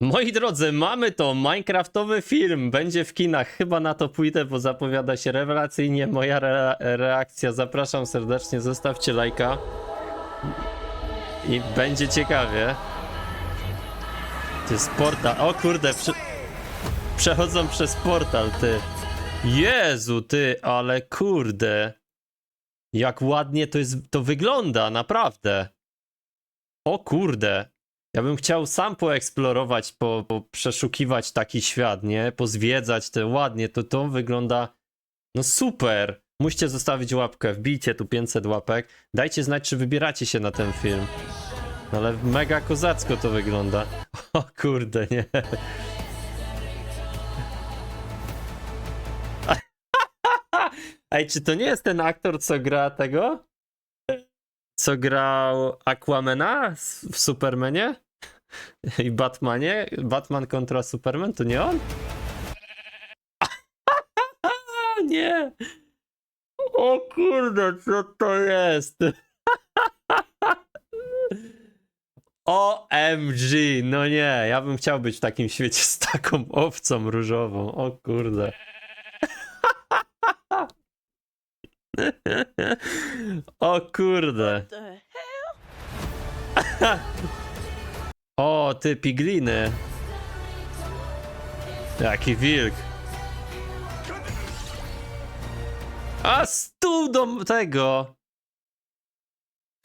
Moi drodzy, mamy to. Minecraftowy film będzie w kinach. Chyba na to pójdę, bo zapowiada się rewelacyjnie moja re reakcja. Zapraszam serdecznie, zostawcie lajka. I będzie ciekawie. To jest portal. O kurde, prze przechodzą przez portal, ty. Jezu, ty, ale kurde. Jak ładnie to jest, to wygląda, naprawdę. O kurde. Ja bym chciał sam poeksplorować, po, po przeszukiwać taki świat, nie? Pozwiedzać te ładnie, to to wygląda no super. Musicie zostawić łapkę, wbijcie tu 500 łapek. Dajcie znać, czy wybieracie się na ten film. No Ale mega kozacko to wygląda. O kurde, nie. Ej, czy to nie jest ten aktor, co gra tego? Co grał Aquamena w Supermanie? I Batmanie? Batman kontra Superman, to nie on? nie! O kurde, co to jest? OMG, no nie, ja bym chciał być w takim świecie z taką owcą różową, o kurde. O kurde. O, ty pigliny. Jaki wilk. A stół do tego.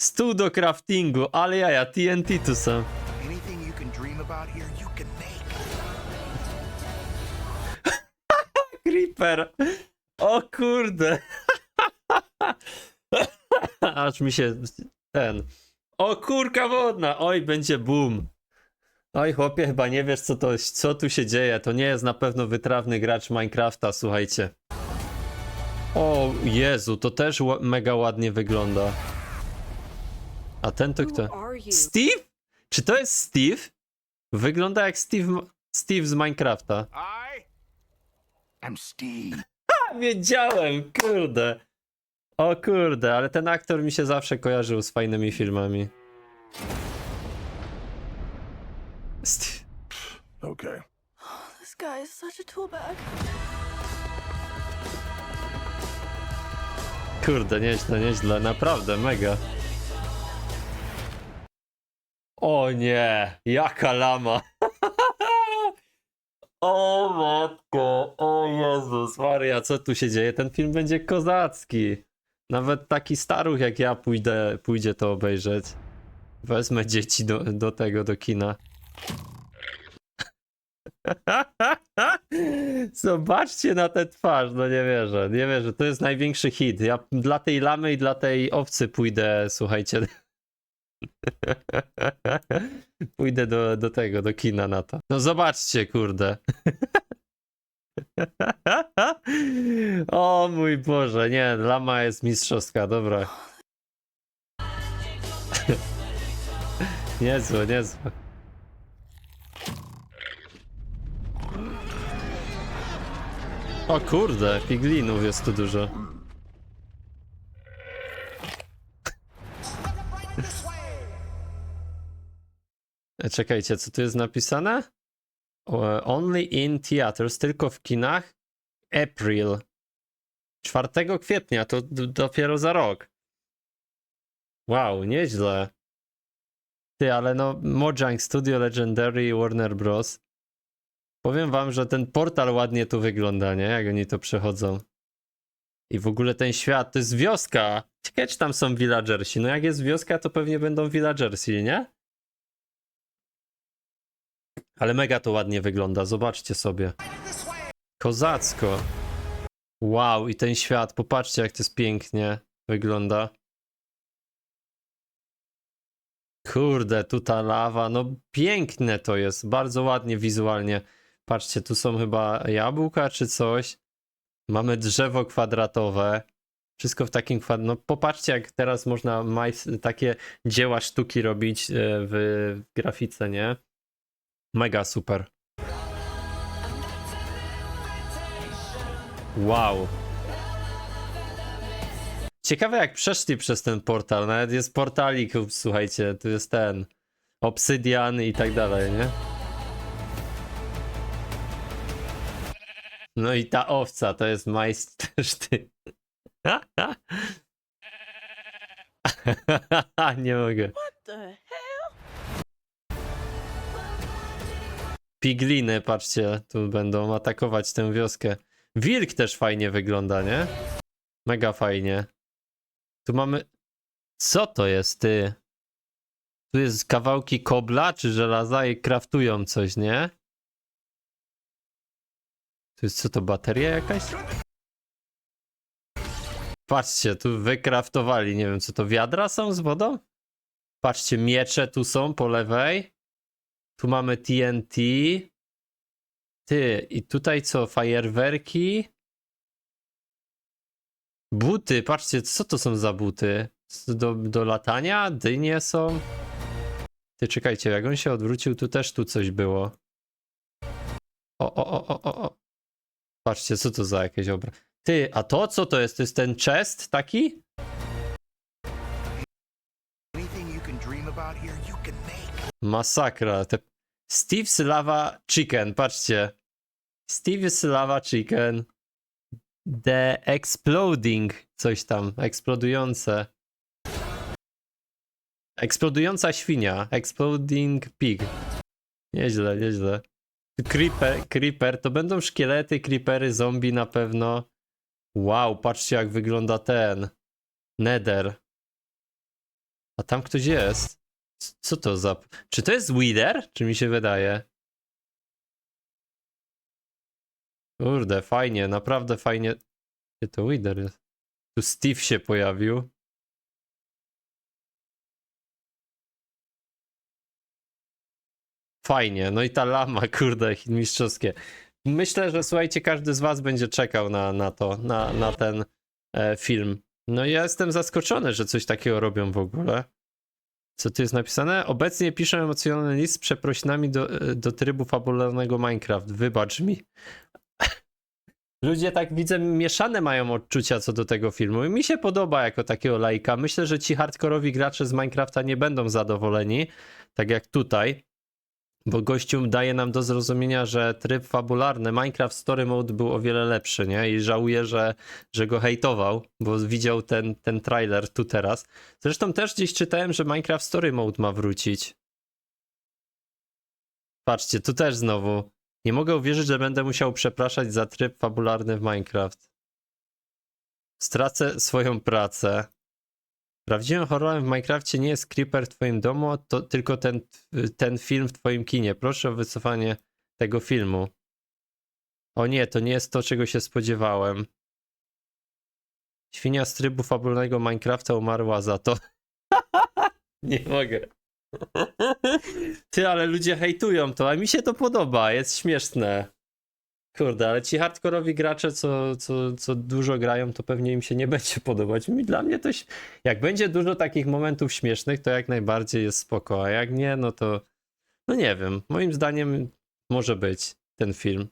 Stół do craftingu, ale jaja, TNT tu są. Creeper. O kurde. Aż mi się ten. O kurka wodna. Oj, będzie boom. Oj, chłopie, chyba nie wiesz, co, to, co tu się dzieje. To nie jest na pewno wytrawny gracz Minecrafta, słuchajcie. O Jezu, to też ła- mega ładnie wygląda. A ten to kto? Steve? Czy to jest Steve? Wygląda jak Steve, Steve z Minecrafta. I am Steve. A, wiedziałem, kurde. O kurde, ale ten aktor mi się zawsze kojarzył z fajnymi filmami. Okay. This guy is such a tool bag. Kurde, nieźle, nieźle, naprawdę, mega. O nie, jaka lama. O matko, o Jezus Maria, co tu się dzieje? Ten film będzie kozacki. Nawet taki staruch jak ja pójdę, pójdzie to obejrzeć. Wezmę dzieci do, do tego, do kina. Zobaczcie na tę twarz, no nie wierzę, nie wierzę, to jest największy hit. Ja dla tej lamy i dla tej owcy pójdę, słuchajcie. Pójdę do, do tego, do kina na to. No zobaczcie, kurde. O mój Boże, nie, lama jest mistrzowska, dobra. Niezłe, niezłe. O kurde, piglinów jest tu dużo. E, Czekajcie, co tu jest napisane? O, Only in theaters, tylko w kinach. April. 4 kwietnia, to dopiero za rok. Wow, nieźle. Ty, ale no, Mojang Studio Legendary Warner Bros. Powiem wam, że ten portal ładnie tu wygląda, nie? Jak oni to przechodzą. I w ogóle ten świat, to jest wioska. Ciekawe, czy tam są villagersi. No jak jest wioska, to pewnie będą villagersi, nie? Ale mega to ładnie wygląda, zobaczcie sobie. Kozacko. Wow, i ten świat, popatrzcie jak to jest pięknie wygląda. Kurde, tu ta lawa, no piękne to jest, bardzo ładnie wizualnie. Patrzcie, tu są chyba jabłka czy coś. Mamy drzewo kwadratowe. Wszystko w takim kwad... No popatrzcie jak teraz można takie dzieła sztuki robić e, w grafice, nie? Mega super. Wow. Ciekawe jak przeszli przez ten portal. Nawet jest portalik, słuchajcie, tu jest ten. Obsydian i tak dalej, nie? No i ta owca to jest majstersztyk. Nie mogę. Pigliny, patrzcie, tu będą atakować tę wioskę. Wilk też fajnie wygląda, nie? Mega fajnie. Tu mamy... Co to jest, ty? Tu jest kawałki kobla czy żelaza i kraftują coś, nie? Tu jest co to, bateria jakaś? Patrzcie, tu wykraftowali, nie wiem co to, wiadra są z wodą? Patrzcie, miecze tu są po lewej. Tu mamy TNT. Ty, i tutaj co? Fajerwerki. Buty, patrzcie, co to są za buty? Do, do latania? Dynie są? Ty, czekajcie, jak on się odwrócił, tu też tu coś było. O, o, o, o, o, o. Patrzcie, co to za jakieś obra... Ty, a to co to jest? To jest ten chest taki? Masakra. Te... Steve's Lava Chicken, patrzcie. Steve's Lava Chicken. The Exploding, coś tam, eksplodujące. Eksplodująca świnia, Exploding Pig. Nieźle, nieźle. Creeper, creeper, to będą szkielety, creepery, zombie na pewno. Wow, patrzcie jak wygląda ten. Nether. A tam ktoś jest. Co to za... Czy to jest Wither? Czy mi się wydaje? Kurde, fajnie, naprawdę fajnie. Gdzie to Wither jest? Tu Steve się pojawił. Fajnie, no i ta lama, kurde, mistrzowskie. Myślę, że słuchajcie, każdy z was będzie czekał na, na to, na, na ten e, film. No ja jestem zaskoczony, że coś takiego robią w ogóle. Co tu jest napisane? Obecnie piszę emocjonalny list z przeprosinami do, do trybu fabularnego Minecraft. Wybacz mi. Ludzie tak widzę mieszane mają odczucia co do tego filmu i mi się podoba jako takiego lajka. Myślę, że ci hardkorowi gracze z Minecrafta nie będą zadowoleni, tak jak tutaj, bo gościu daje nam do zrozumienia, że tryb fabularny Minecraft Story Mode był o wiele lepszy, nie? I żałuje, że, że go hejtował, bo widział ten, ten trailer tu teraz. Zresztą też gdzieś czytałem, że Minecraft Story Mode ma wrócić. Patrzcie, tu też znowu. Nie mogę uwierzyć, że będę musiał przepraszać za tryb fabularny w Minecraft. Stracę swoją pracę. Prawdziwym horrorem w Minecrafcie nie jest creeper w twoim domu, to tylko ten, ten film w twoim kinie. Proszę o wycofanie tego filmu. O nie, to nie jest to, czego się spodziewałem. Świnia z trybu fabularnego Minecrafta umarła za to. nie mogę. Ty, ale ludzie hejtują to, a mi się to podoba, jest śmieszne. Kurde, ale ci hardkorowi gracze, co, co, co dużo grają, to pewnie im się nie będzie podobać. Mi, dla mnie to, ś- jak będzie dużo takich momentów śmiesznych, to jak najbardziej jest spoko, a jak nie, no to, no nie wiem, moim zdaniem może być ten film.